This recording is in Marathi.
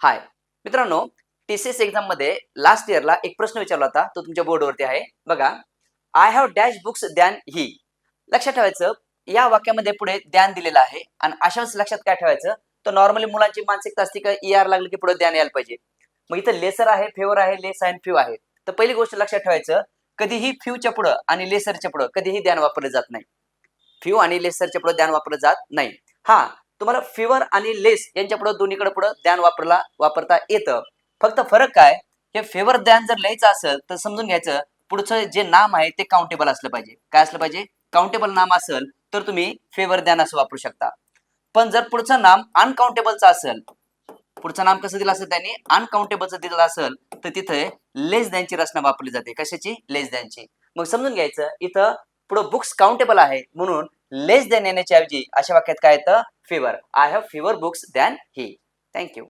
हाय मित्रांनो टी सी एस एक्झाममध्ये लास्ट इयरला एक प्रश्न विचारला होता. तो तुमच्या बोर्डवरती आहे. बघा. I have dash books than ही लक्षात ठेवायचं या वाक्यामध्ये पुढे ध्यान दिलेलं आहे. आणि अशा लक्षात काय ठेवायचं? तर नॉर्मली मुलांची मानसिकता असते का ई आर लागली की पुढे ध्यान यायला पाहिजे. मग इथं लेसर आहे फेवर आहे लेस आहे फ्यू आहे. तर पहिली गोष्ट लक्षात ठेवायचं कधीही फ्यूच्या पुढं आणि लेसरच्या पुढं कधीही ध्यान वापरलं जात नाही. फ्यू आणि लेसरच्या पुढं ध्यान वापरलं जात नाही. हा तुम्हाला फिवर आणि लेस यांच्या पुढं दोन्हीकडे पुढं द्यान वापरला वापरता येतं. फक्त फरक काय? हे फेवर द्यान जर लिहायचं असेल तर समजून घ्यायचं पुढचं जे नाम आहे ते काउंटेबल असलं पाहिजे. काय असलं पाहिजे? काउंटेबल नाम असेल तर तुम्ही फेवर द्यान असं वापरू शकता. पण जर पुढचं नाम अनकाउंटेबलचं असेल पुढचं नाम कसं दिलं असेल त्यांनी? अनकाउंटेबलचं दिलं असेल तर तिथे लेस द्यांची रचना वापरली जाते. कशाची? लेस द्यांची मग समजून घ्यायचं इथं पुढं बुक्स काउंटेबल आहे म्हणून लेस देन येण्याच्या ऐवजी अशा वाक्यात काय येतं? Fever I have fever books than he thank you